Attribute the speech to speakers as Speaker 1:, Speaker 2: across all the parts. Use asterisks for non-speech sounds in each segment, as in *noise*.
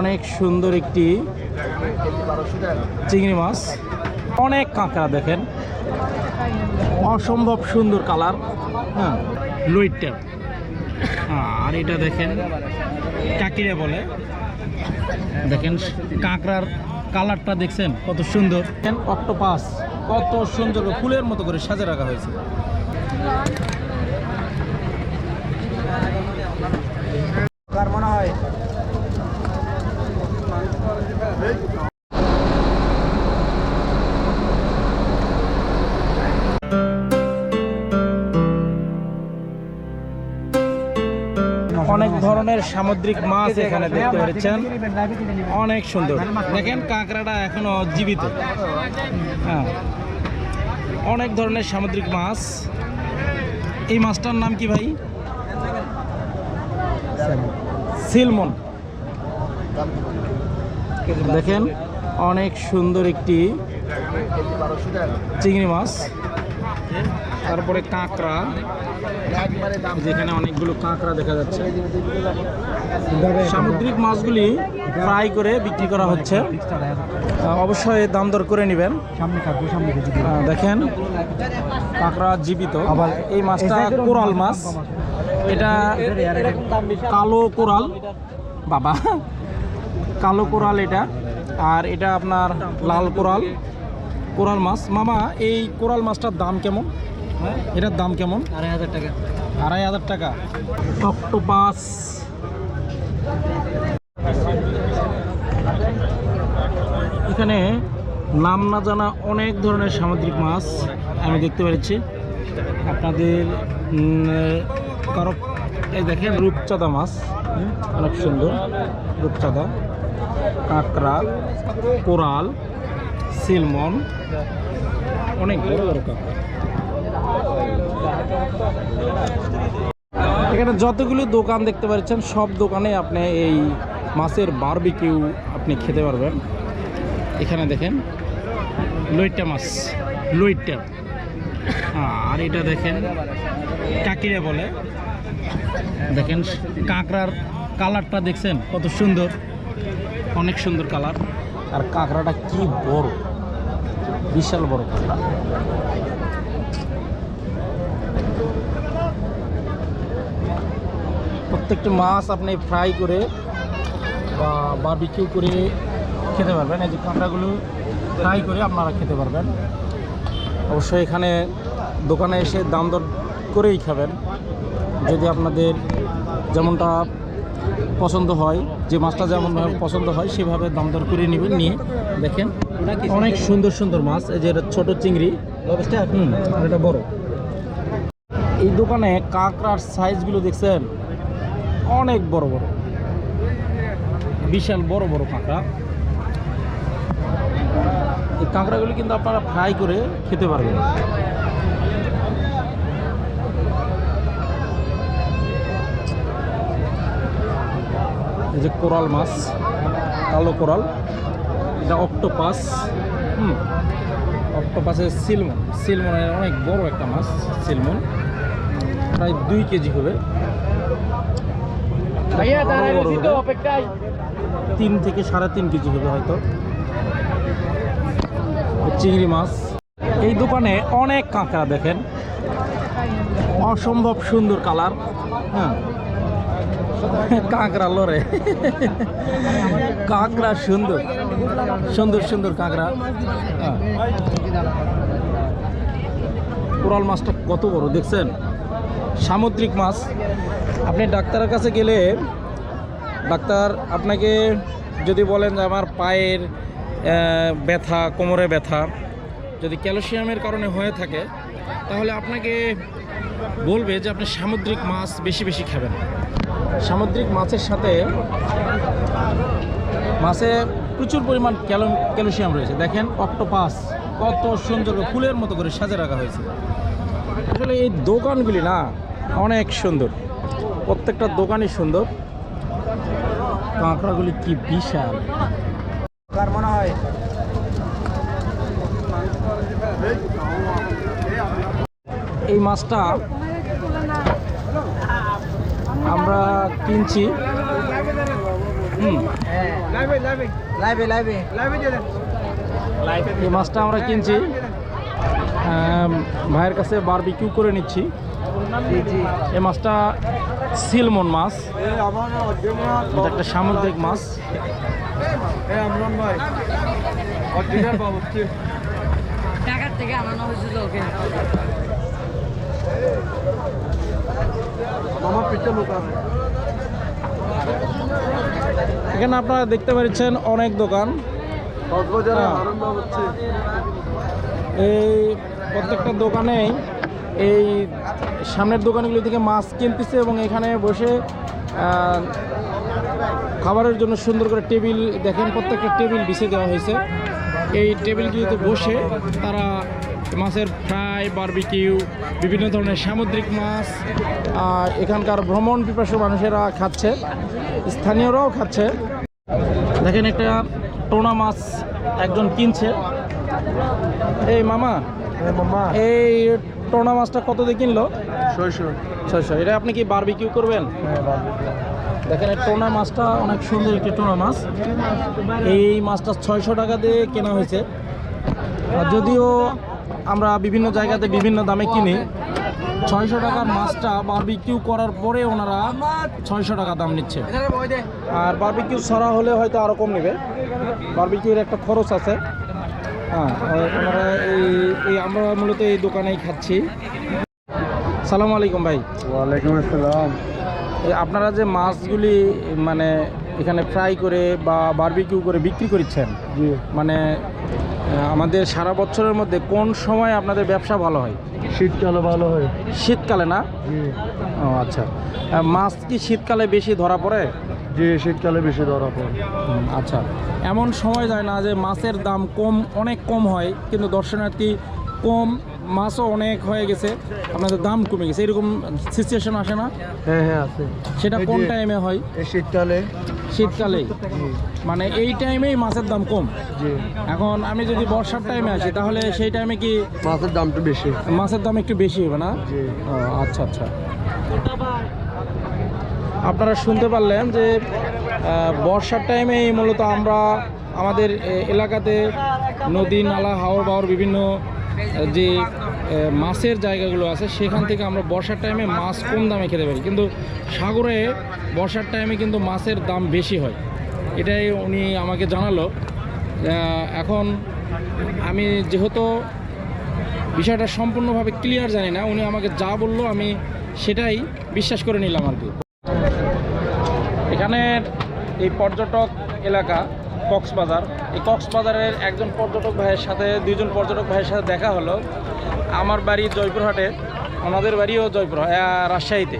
Speaker 1: অনেক সুন্দর একটি চিংড়ি মাছ। অনেক কাঁকড়া দেখেন। অসম্ভব সুন্দর কালার। হ্যাঁ লুইটটা আর এটা দেখেন, কাকিরা বলে। দেখেন, কাঁকড়ার কালারটা দেখছেন, কত সুন্দর। অক্টোপাস, কত সুন্দর ফুলের মতো করে সাজে রাখা হয়েছে। ধরনের সামুদ্রিক মাছ এখানে দেখতে পাচ্ছেন অনেক সুন্দর। দেখেন কাঁকড়াটা এখনও জীবিত। হ্যাঁ। অনেক ধরনের সামুদ্রিক মাছ। এই মাছটার নাম কি ভাই? সিলমন। দেখেন, অনেক সুন্দর একটি চিংড়ি মাছ। তারপরে কাঁকড়া। যেখানে অনেকগুলো কাঁকড়া দেখা যাচ্ছে। সামুদ্রিক মাছগুলি ফ্রাই করে বিক্রি করা হচ্ছে। অবশ্যই দাম দর করে নেবেন। দেখেন, কাঁকড়া জীবিত। আবার এই মাছটা কোরাল মাছ। এটা কালো কোরাল। বাবা, কালো কোরাল এটা। আর এটা আপনার লাল কোরাল। কোরাল মাছ। মামা এই কোরাল মাছটার দাম কেমন? এটার দাম কেমন?
Speaker 2: আড়াই হাজার টাকা।
Speaker 1: আড়াই হাজার টাকা। অক্টোপাস। এখানে নাম না জানা অনেক ধরনের সামুদ্রিক মাছ আমি দেখতে পেরেছি। আপনাদের কারও এই দেখেন রূপচাঁদা মাছ। অনেক সুন্দর। রূপচাঁদা কাঁকড়া কোরাল। সিলমন। অনেক বড় বড় এখানে যতগুলো দোকান দেখতে পাচ্ছেন, সব দোকানে আপনি এই মাছের বারবিকিউ আপনি খেতে পারবেন। এখানে দেখেন, লইট্টা মাছ, লইট্টা। আর এটা দেখেন কাকিরা বলে। দেখেন, কাঁকড়ার কালারটা দেখছেন, কত সুন্দর। অনেক সুন্দর কালার আর কাঁকড়াটা কি বড়? বিশাল বড় কাঁকড়া। প্রত্যেকটা মাছ আপনি ফ্রাই করে বা বারবিকিউ করে খেতে পারবেন। এই যে কাঁকড়াগুলো ফ্রাই করে আপনারা খেতে পারবেন। অবশ্যই এখানে দোকানে এসে দাম দর করেই খাবেন। যদি আপনাদের যেমনটা পছন্দ হয়, যে মাছটা যেমন পছন্দ হয়, সেভাবে দাম দর করে নেবেন, নিয়ে দেখেন। অনেক সুন্দর সুন্দর মাছ, এই যে ছোট চিংড়ি, হুম, আর এটা বড়। এই দোকানে কাঁকড়ার সাইজগুলো দেখছেন? অনেক বড় বড়। বিশাল বড় বড় কাঁকড়া। এই কাঁকড়াগুলি কিন্তু আপনারা ফ্রাই করে খেতে পারবেন। যে কোরাল মাছ কালো কোরাল এটা অক্টোপাস হুম অক্টোপাসের সিলমন সিলমনের অনেক বড় একটা মাছ সিলমন প্রায় দুই কেজি হবে। তিন থেকে সাড়ে তিন কেজি হবে হয়তো। চিংড়ি মাছ। এই দোকানে অনেক কাঁকড়া দেখেন। অসম্ভব সুন্দর কালার। হ্যাঁ কাঁকড়া লড়ে। কাঁকড়া সুন্দর। সুন্দর সুন্দর কাঁকড়া। হ্যাঁ। কোরাল মাছটা কত বড়, দেখছেন? সামুদ্রিক মাছ। আপনি ডাক্তারের কাছে গেলে ডাক্তার আপনাকে যদি বলেন যে আমার পায়ের ব্যথা, কোমরে ব্যথা যদি ক্যালসিয়ামের কারণে হয়ে থাকে, তাহলে আপনাকে বলবে যে আপনি সামুদ্রিক মাছ বেশি বেশি খাবেন। সামুদ্রিক মাছের সাথে মাছে প্রচুর পরিমাণ ক্যালো ক্যালসিয়াম রয়েছে। দেখেন অক্টোপাস কত সুন্দর ফুলের মতো করে সাজে রাখা হয়েছে। আসলে এই দোকানগুলি না অনেক সুন্দর। প্রত্যেকটা দোকানই সুন্দর। কাঁকড়াগুলি কি বিশাল।
Speaker 2: মনে হয়?
Speaker 1: এই মাছটা আমরা কিনছি। এই মাছটা আমরা কিনছি। ভাইয়ের কাছে বারবিকিউ করে নিচ্ছি। এই মাছটা সিলমন মাছ। একটা সামুদ্রিক মাছ।
Speaker 3: থেকে আনানো হয়েছিল ওকে।
Speaker 2: আমার পিঠে লোক আছে
Speaker 1: এখানে আপনারা দেখতে পাচ্ছেন অনেক দোকান। হ্যাঁ। এই প্রত্যেকটা দোকানেই এই সামনের দোকানগুলি থেকে মাছ কিনতেছে এবং এখানে বসে খাবারের জন্য সুন্দর করে টেবিল দেখেন প্রত্যেকটা টেবিল বিছিয়ে দেওয়া হয়েছে। এই টেবিলগুলিতে বসে তারা মাছের ফ্রাই বারবিকিউ বিভিন্ন ধরনের সামুদ্রিক মাছ এখানকার ভ্রমণ পিপাসু মানুষেরা খাচ্ছে স্থানীয়রাও খাচ্ছে। দেখেন একটা টোনা মাছ একজন কিনছে। এই মামা
Speaker 2: এই মামা।
Speaker 1: এই টোনা মাছটা কত দিয়ে কিনলো?
Speaker 2: ছয়শো।
Speaker 1: ছয়শো। এটা আপনি কি বারবিকিউ করবেন? দেখেন এই টোনা মাছটা অনেক সুন্দর একটি টোনা মাছ। এই মাছটা ছয়শো টাকা দিয়ে কেনা হয়েছে। আর যদিও আমরা বিভিন্ন জায়গাতে বিভিন্ন দামে কিনি। ছয়শো টাকার মাছটা বারবিকিউ করার পরে ওনারা ছয়শো টাকা দাম নিচ্ছে। আর বারবিকিউ ছড়া হলে হয়তো আরও কম নেবে। বারবিকিউর একটা খরচ আছে। হ্যাঁ ওনারা এই এই আমরা মূলত এই দোকানেই খাচ্ছি। সালাম আলাইকুম ভাই।
Speaker 2: ওয়ালাইকুম আসসালাম।
Speaker 1: আপনারা যে মাছগুলি মানে এখানে ফ্রাই করে বা বারবিকিউ করে বিক্রি করছেন মানে আমাদের সারা বছরের মধ্যে কোন সময় আপনাদের ব্যবসা ভালো হয়?
Speaker 2: শীতকালে ভালো হয়।
Speaker 1: শীতকালে না? ও আচ্ছা। মাছ কি শীতকালে বেশি ধরা পড়ে?
Speaker 2: যে শীতকালে বেশি ধরা পড়ে।
Speaker 1: আচ্ছা। এমন সময় যায় না যে মাছের দাম কম অনেক কম হয় কিন্তু দর্শনার্থী কম মাছও অনেক হয়ে গেছে আপনাদের দাম কমে গেছে এরকম সিচুয়েশন আসে না?
Speaker 2: হ্যাঁ হ্যাঁ আছে।
Speaker 1: সেটা কোন টাইমে হয়?
Speaker 2: শীতকালে।
Speaker 1: শীতকালেই মানে এই টাইমেই মাছের দাম কম? এখন আমি যদি বর্ষার টাইমে আসি তাহলে সেই টাইমে কি
Speaker 2: মাছের দাম একটু বেশি।
Speaker 1: মাছের দাম একটু বেশি হবে না? আচ্ছা আচ্ছা। আপনারা শুনতে পারলেন যে বর্ষার টাইমে মূলত আমরা আমাদের এলাকাতে নদী নালা হাওর বাওর বিভিন্ন যে মাছের জায়গাগুলো আছে, সেখান থেকে আমরা বর্ষার টাইমে মাছ কম দামে খেতে পারি। কিন্তু সাগরে বর্ষার টাইমে কিন্তু মাছের দাম বেশি হয়। এটাই উনি আমাকে জানালো। এখন আমি যেহেতু বিষয়টা সম্পূর্ণভাবে ক্লিয়ার জানি না, উনি আমাকে যা বলল আমি সেটাই বিশ্বাস করে নিলাম আর কি। এখানে এই পর্যটক এলাকা কক্সবাজার। এই কক্সবাজারের একজন পর্যটক ভাইয়ের সাথে দুইজন পর্যটক ভাইয়ের সাথে দেখা হলো। আমার বাড়ি জয়পুরহাটে ওনাদের বাড়িও জয়পুর রাজশাহীতে।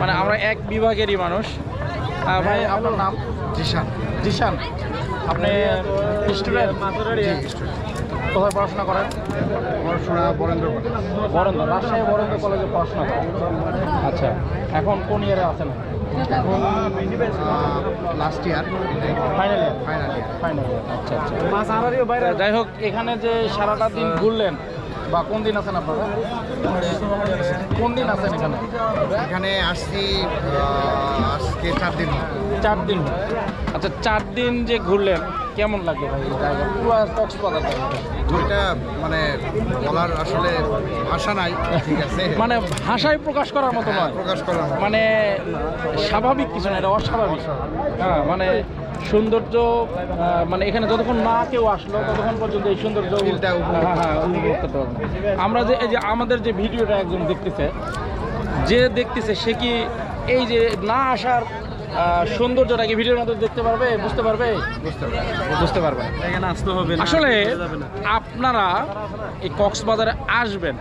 Speaker 1: মানে আমরা এক বিভাগেরই মানুষ। আহ, ভাই আপনার নাম?
Speaker 2: জিশান।
Speaker 1: জিশান। আপনি স্টুডেন্ট কোথায় পড়াশোনা করেন?
Speaker 2: পড়াশোনা বরেন্দ্র
Speaker 1: বরেন্দ্র রাজশাহী বরেন্দ্র কলেজে পড়াশোনা করেন। আচ্ছা। এখন কোন ইয়ারে আছেন?
Speaker 2: এখন last year
Speaker 1: final year
Speaker 2: final year
Speaker 1: final year আচ্ছা আচ্ছা।
Speaker 2: বাইরে
Speaker 1: যাই হোক এখানে যে সারাটা দিন ঘুরলেন বা কোন দিন আছেন আপনারা? কোন দিন আছেন এখানে?
Speaker 2: এখানে আসছি আজকে চার দিন।
Speaker 1: চার দিন। আচ্ছা চার দিন যে ঘুরলেন কেমন লাগল ভাই? জায়গা পুরো কক্সবাজার।
Speaker 2: মানে বলার আসলে ভাষা নাই ঠিক আছে।
Speaker 1: মানে ভাষায় প্রকাশ করার মতো
Speaker 2: হ্যাঁ,
Speaker 1: নয়।
Speaker 2: প্রকাশ করা হয়।
Speaker 1: মানে স্বাভাবিক কিছু না এটা অস্বাভাবিক। হ্যাঁ মানে সৌন্দর্য মানে এখানে যতক্ষণ না কেউ আসলো ততক্ষণ পর্যন্ত এই সৌন্দর্য
Speaker 2: উপভোগ
Speaker 1: হ্যাঁ হ্যাঁ করতে পারব। আমরা যে এই যে আমাদের যে ভিডিওটা একজন দেখতেছে যে দেখতেছে সে কি এই যে না আসার সৌন্দর্যটাকে ভিডিওর মধ্যে দেখতে পারবে বুঝতে পারবে?
Speaker 2: বুঝতে
Speaker 1: পারবে।
Speaker 2: এখানে আসতে হবে
Speaker 1: আসলে আপনারা এই কক্সবাজারে আসবেন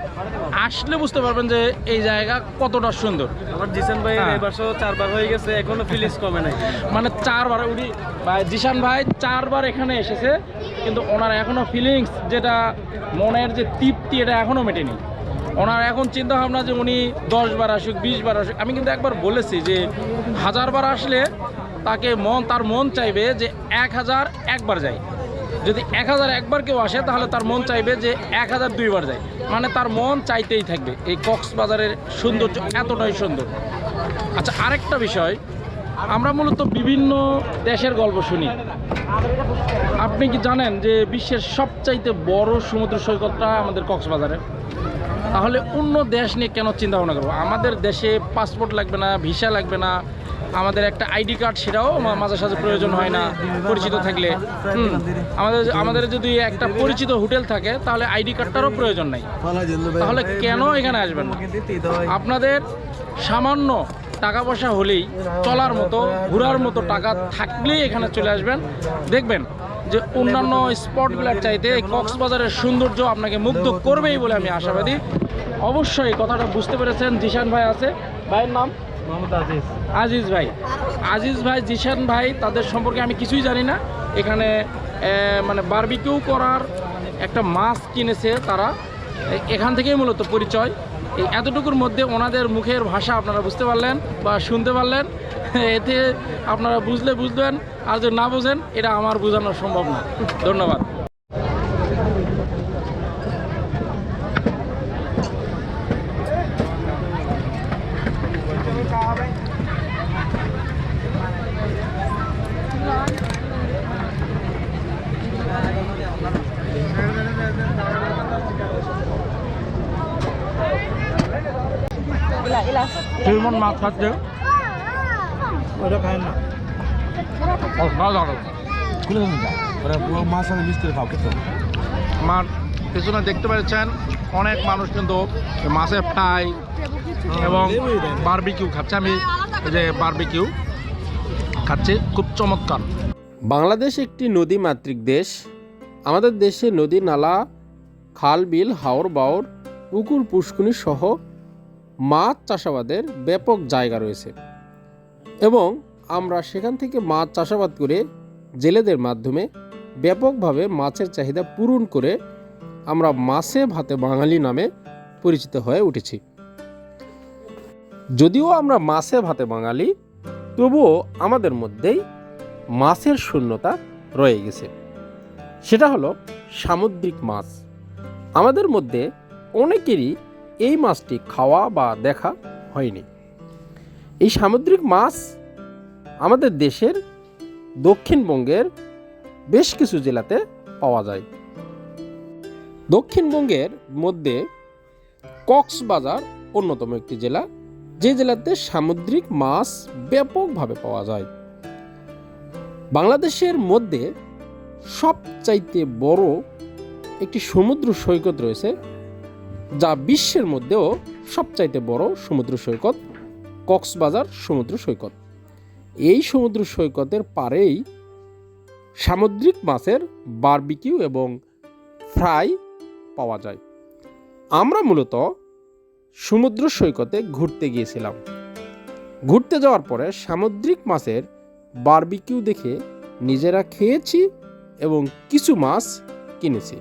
Speaker 1: আসলে বুঝতে পারবেন যে এই জায়গা কতটা সুন্দর।
Speaker 4: আমার জিসান ভাই
Speaker 1: হ্যাঁ।
Speaker 4: এবারও চারবার হয়ে গেছে এখনও ফিলিংস কমে নাই।
Speaker 1: মানে চারবার উনি ভাই জিশান ভাই চারবার এখানে এসেছে কিন্তু ওনার এখনও ফিলিংস যেটা মনের যে তৃপ্তি এটা এখনও মেটেনি। ওনার এখন চিন্তা ভাবনা যে উনি দশ বার আসুক বিশ বার আসুক। আমি কিন্তু একবার বলেছি যে হাজার বার আসলে তাকে মন, তার মন চাইবে যে এক হাজার একবার যায়। যদি এক হাজার একবার কেউ আসে, তাহলে তার মন চাইবে যে এক হাজার দুইবার যায়। মানে তার মন চাইতেই থাকবে। এই কক্সবাজারের সৌন্দর্য এতটাই সুন্দর। আচ্ছা আরেকটা বিষয়। আমরা মূলত বিভিন্ন দেশের গল্প শুনি। আপনি কি জানেন যে বিশ্বের সবচাইতে বড় সমুদ্র সৈকতটা আমাদের কক্সবাজারে তাহলে অন্য দেশ নিয়ে কেন চিন্তা ভাবনা করব? আমাদের দেশে পাসপোর্ট লাগবে না ভিসা লাগবে না, আমাদের একটা আইডি কার্ড সেটাও মাঝে সাঝে প্রয়োজন হয় না, পরিচিত থাকলে। আমাদের আমাদের যদি একটা পরিচিত হোটেল থাকে, তাহলে আইডি কার্ডটারও প্রয়োজন নাই। তাহলে কেন এখানে আসবেন না? আপনাদের সামান্য টাকা পয়সা হলেই চলার মতো, ঘোরার মতো টাকা থাকলেই এখানে চলে আসবেন। দেখবেন যে অন্যান্য স্পটগুলোর চাইতে কক্সবাজারের সৌন্দর্য আপনাকে মুগ্ধ করবেই বলে আমি আশাবাদী। অবশ্যই কথাটা বুঝতে পেরেছেন জিশান ভাই আছে। ভাইয়ের নাম? আজিজ। ভাই। আজিজ ভাই জিশান ভাই তাদের সম্পর্কে আমি কিছুই জানি না। এখানে মানে বারবিকিউ করার একটা মাছ কিনেছে তারা। এখান থেকেই মূলত পরিচয়। এই এতটুকুর মধ্যে ওনাদের মুখের ভাষা আপনারা বুঝতে পারলেন বা শুনতে পারলেন। *laughs* এতে আপনারা বুঝলে বুঝবেন আর যদি না বুঝেন এটা আমার বোঝানো সম্ভব না। ধন্যবাদ। মাছ খাচ্ছে।
Speaker 5: ওটা খায় না। খুলে ওরা মাছ আর মিষ্টি খাও খেতে
Speaker 1: আমার পেছনে দেখতে পাচ্ছেন অনেক মানুষ কিন্তু মাছের ফ্রাই এবং বারবিকিউ খাচ্ছে। আমি যে বারবিকিউ খাচ্ছি খুব চমৎকার।
Speaker 6: বাংলাদেশ একটি নদী মাতৃক দেশ। আমাদের দেশে নদী নালা খাল বিল হাওর বাওর পুকুর পুষ্কুনি সহ মাছ চাষাবাদের ব্যাপক জায়গা রয়েছে। এবং আমরা সেখান থেকে মাছ চাষাবাদ করে জেলেদের মাধ্যমে ব্যাপকভাবে মাছের চাহিদা পূরণ করে আমরা মাছে ভাতে বাঙালি নামে পরিচিত হয়ে উঠেছি। যদিও আমরা মাছে ভাতে বাঙালি, তবুও আমাদের মধ্যেই মাছের শূন্যতা রয়ে গেছে। সেটা হলো সামুদ্রিক মাছ। আমাদের মধ্যে অনেকেরই এই মাছটি খাওয়া বা দেখা হয়নি। এই সামুদ্রিক মাছ আমাদের দেশের দক্ষিণবঙ্গের বেশ কিছু জেলাতে পাওয়া যায়। দক্ষিণবঙ্গের মধ্যে কক্সবাজার অন্যতম একটি জেলা, যে জেলাতে সামুদ্রিক মাছ ব্যাপকভাবে পাওয়া যায়। বাংলাদেশের মধ্যে সবচাইতে বড় একটি সমুদ্র সৈকত রয়েছে, যা বিশ্বের মধ্যেও সবচাইতে বড় সমুদ্র সৈকত। কক্সবাজার সমুদ্র সৈকত। এই সমুদ্র সৈকতের পারেই সামুদ্রিক মাছের বারবিকিউ এবং ফ্রাই পাওয়া যায়। আমরা মূলত সমুদ্র সৈকতে ঘুরতে গিয়েছিলাম। ঘুরতে যাওয়ার পরে সামুদ্রিক মাছের বারবিকিউ দেখে নিজেরা খেয়েছি এবং কিছু মাছ কিনেছি।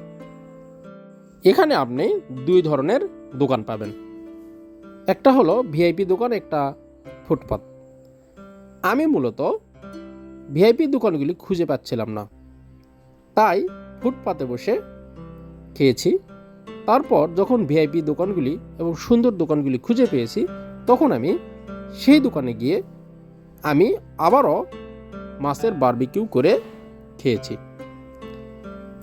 Speaker 6: এখানে আপনি দুই ধরনের দোকান পাবেন। একটা হলো ভিআইপি দোকান, একটা ফুটপাত। আমি মূলত ভিআইপি দোকানগুলি খুঁজে পাচ্ছিলাম না। তাই ফুটপাতে বসে খেয়েছি। তারপর যখন ভিআইপি দোকানগুলি এবং সুন্দর দোকানগুলি খুঁজে পেয়েছি, তখন আমি সেই দোকানে গিয়ে আমি আবারও মাছের বারবিকিউ করে খেয়েছি।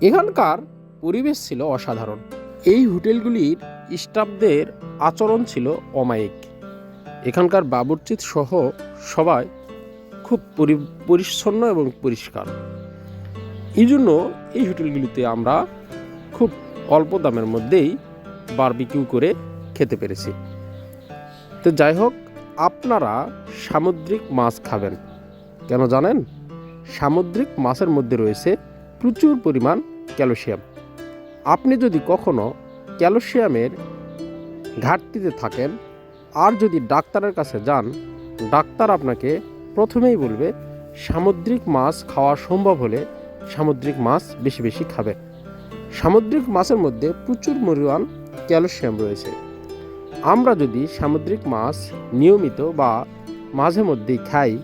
Speaker 6: এখানকার পরিবেশ ছিল অসাধারণ। এই হোটেলগুলির স্টাফদের আচরণ ছিল অমায়িক। এখানকার বাবুর্চিত সহ সবাই খুব পরি- পরিচ্ছন্ন এবং পরিষ্কার। এই জন্য এই হোটেলগুলিতে আমরা খুব অল্প দামের মধ্যেই বারবিকিউ করে খেতে পেরেছি। তো যাই হোক, আপনারা সামুদ্রিক মাছ খাবেন। কেন জানেন? সামুদ্রিক মাছের মধ্যে রয়েছে প্রচুর পরিমাণ ক্যালসিয়াম। আপনি যদি কখনো ক্যালসিয়ামের ঘাটতিতে থাকেন। আর যদি ডাক্তারের কাছে যান, ডাক্তার আপনাকে প্রথমেই বলবে, সামুদ্রিক মাছ খাওয়া সম্ভব হলে সামুদ্রিক মাছ বেশি বেশি খাবেন সামুদ্রিক মাছের মধ্যে প্রচুর পরিমাণ ক্যালসিয়াম রয়েছে। আমরা যদি সামুদ্রিক মাছ নিয়মিত বা মাঝে মধ্যেই খাই,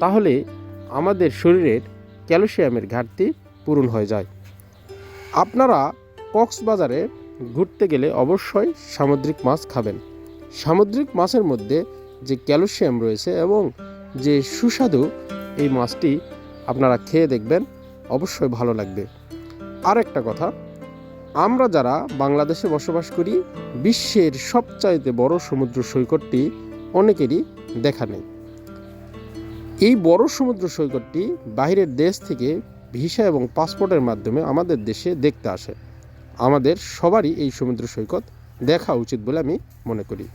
Speaker 6: তাহলে আমাদের শরীরের ক্যালসিয়ামের ঘাটতি পূরণ হয়ে যায়। আপনারা কক্সবাজারে ঘুরতে গেলে অবশ্যই সামুদ্রিক মাছ খাবেন। সামুদ্রিক মাছের মধ্যে যে ক্যালসিয়াম রয়েছে এবং যে সুস্বাদু এই মাছটি আপনারা খেয়ে দেখবেন, অবশ্যই ভালো লাগবে। আর একটা কথা, আমরা যারা বাংলাদেশে বসবাস করি, বিশ্বের সবচাইতে বড় সমুদ্র সৈকতটি অনেকেরই দেখা নেই। এই বড় সমুদ্র সৈকতটি বাইরের দেশ থেকে ভিসা এবং পাসপোর্টের মাধ্যমে আমাদের দেশে দেখতে আসে। আমাদের সবারই এই সমুদ্র সৈকত দেখা উচিত বলে আমি মনে করি।